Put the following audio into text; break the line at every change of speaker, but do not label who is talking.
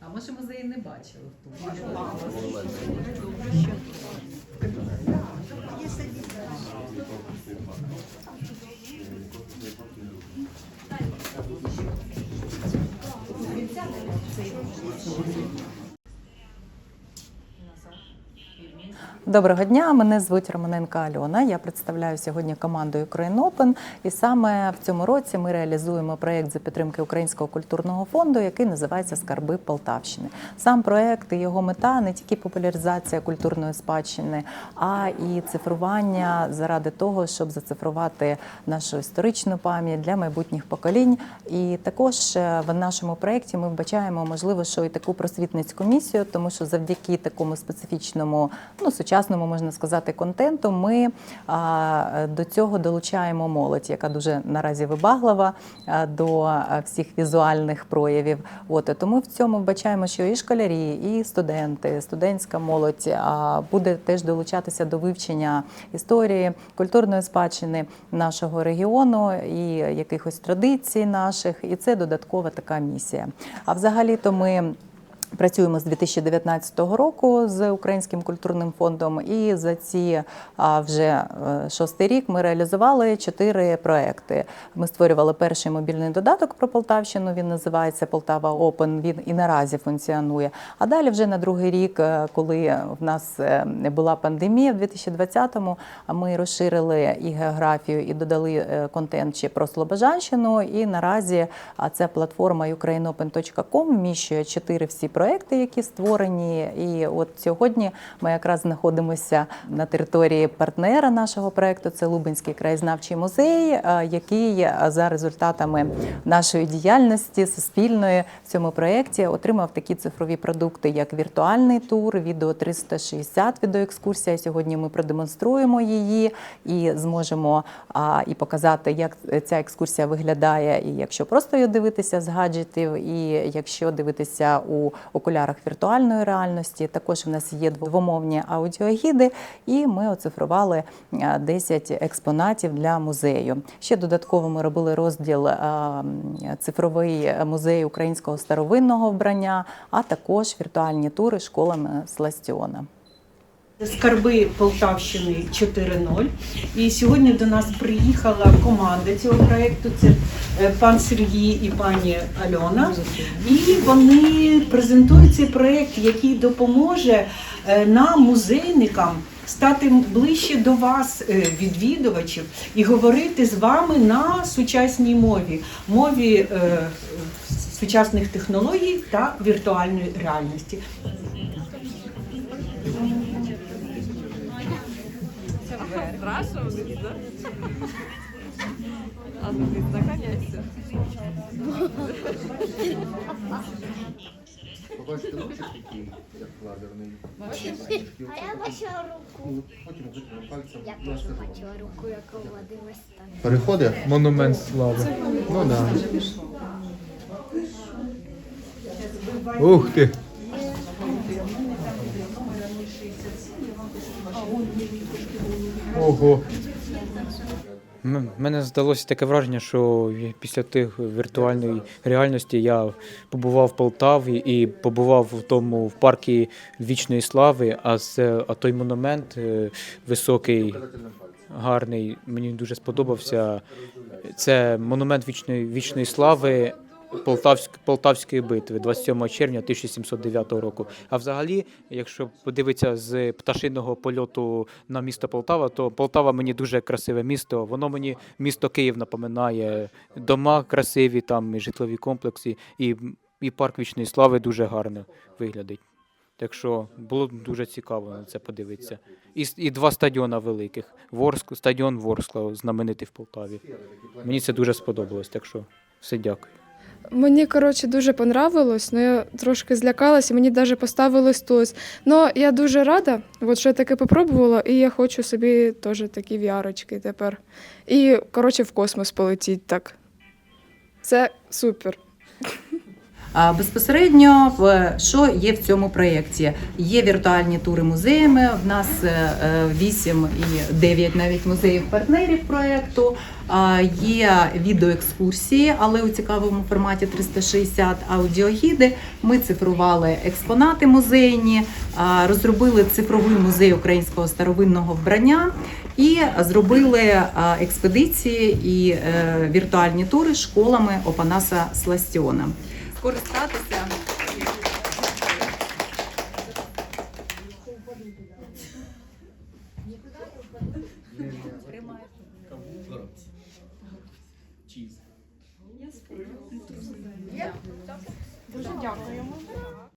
А може музеї не бачили в тому?
Доброго дня, мене звуть Романенко Альона. Я представляю сьогодні команду Ukraine Open. І саме в цьому році ми реалізуємо проєкт за підтримки Українського культурного фонду, який називається Скарби Полтавщини. Сам проєкт і його мета не тільки популяризація культурної спадщини, а і цифрування заради того, щоб зацифрувати нашу історичну пам'ять для майбутніх поколінь. І також е, в нашому проєкті ми вбачаємо можливо, що і таку просвітницьку місію, тому що завдяки такому специфічному, ну сучасному можна сказати, контенту, ми до цього долучаємо молодь, яка дуже наразі вибаглива до всіх візуальних проявів. От тому в цьому вбачаємо, що і школярі, і студенти, студентська молодь буде теж долучатися до вивчення історії, культурної спадщини нашого регіону і якихось традицій наших, і це додаткова така місія. А взагалі-то ми. Працюємо з 2019 року з Українським культурним фондом, і за ці вже е, шостий рік ми реалізували чотири проекти. Ми створювали перший мобільний додаток про Полтавщину. Він називається Полтава Опен. Він і наразі функціонує. А далі, вже на другий рік, е, коли в нас е, була пандемія в 2020-му, а ми розширили і географію, і додали контент ще про Слобожанщину. І наразі ця платформа ukrainopen.com вміщує чотири всі проекти, які створені. І от сьогодні ми якраз знаходимося на території партнера нашого проекту. Це Лубенський краєзнавчий музей, е, який за результатами нашої діяльності суспільної в цьому проєкті отримав такі цифрові продукти, як віртуальний тур, відео 360 відеоекскурсія. Сьогодні ми продемонструємо її і зможемо і показати, як ця екскурсія виглядає, і якщо просто її дивитися з гаджетів, і якщо дивитися у окулярах віртуальної реальності. Також в нас є двомовні аудіогіди, і ми оцифрували а, 10 експонатів для музею. Ще додатково ми робили розділ а, цифровий музей українського старовинного вбрання, а також віртуальні тури школами Сластіона.
Скарби Полтавщини 4.0. І сьогодні до нас приїхала команда цього проєкту. Це е, пан Сергій і пані Альона. І вони презентують цей проєкт, який допоможе е, нам, музейникам, стати ближче до вас, е, відвідувачів, і говорити з вами на сучасній мові, мові сучасних технологій та віртуальної реальності.
Вниз, да? А ну вниз наклоняйся.
Побачите лучик такий, як лазерний.
А я бачила руку.
Потім виконав пальцем.
Я теж бачила руку, яка у Вадима стане.
Переходить монумент слави. Ну да. Ух ти! Ого!
Мене здалося таке враження, що після тих віртуальної реальності я побував в Полтаві і побував в тому в парку вічної слави. А це а той монумент е, високий, гарний, мені дуже сподобався. Це монумент вічної вічної слави. Полтавськ, Полтавської битви 27 червня 1709 року. А взагалі, якщо подивитися з пташиного польоту на місто Полтава, то Полтава мені дуже красиве місто. Воно мені місто Київ напоминає. Дома красиві, там і житлові комплекси, і, і парк вічної слави дуже гарно виглядить. Так що було дуже цікаво на це подивитися. І, і два стадіона великих. Ворск, стадіон Ворскла, знаменитий в Полтаві. Мені це дуже сподобалось, так що все дякую.
Мені коротше дуже понравилось, але я трошки злякалася, мені навіть поставили стос. Ну я дуже рада, от що я таке попробувала, і я хочу собі теж такі вярочки тепер. І коротше в космос полетіть так. Це супер.
Безпосередньо в що є в цьому проєкті? Є віртуальні тури музеями. В нас 8 і 9 навіть музеїв партнерів проєкту. Є відеоекскурсії, але у цікавому форматі 360 аудіогіди. Ми цифрували експонати музейні, розробили цифровий музей українського старовинного вбрання і зробили експедиції і е, віртуальні тури школами Опанаса Сластіона. Скористатися.
Cheese.